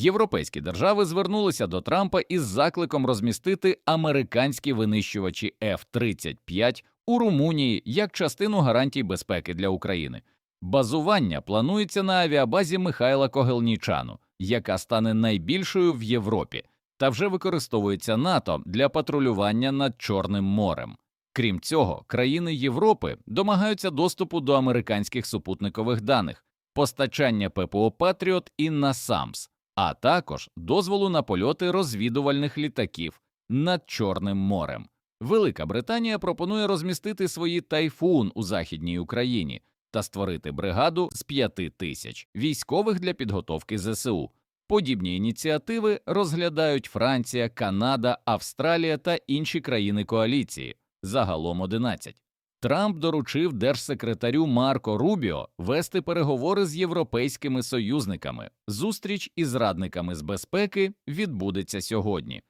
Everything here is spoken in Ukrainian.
Європейські держави звернулися до Трампа із закликом розмістити американські винищувачі F-35 у Румунії як частину гарантій безпеки для України. Базування планується на авіабазі Михайла Когелнічану, яка стане найбільшою в Європі, та вже використовується НАТО для патрулювання над Чорним морем. Крім цього, країни Європи домагаються доступу до американських супутникових даних, постачання ППО Патріот і НАСАМС, а також дозволу на польоти розвідувальних літаків над Чорним морем. Велика Британія пропонує розмістити свої тайфун у західній Україні та створити бригаду з п'яти тисяч військових для підготовки ЗСУ. Подібні ініціативи розглядають Франція, Канада, Австралія та інші країни коаліції, загалом 11. Трамп доручив держсекретарю Марко Рубіо вести переговори з європейськими союзниками. Зустріч із радниками з безпеки відбудеться сьогодні.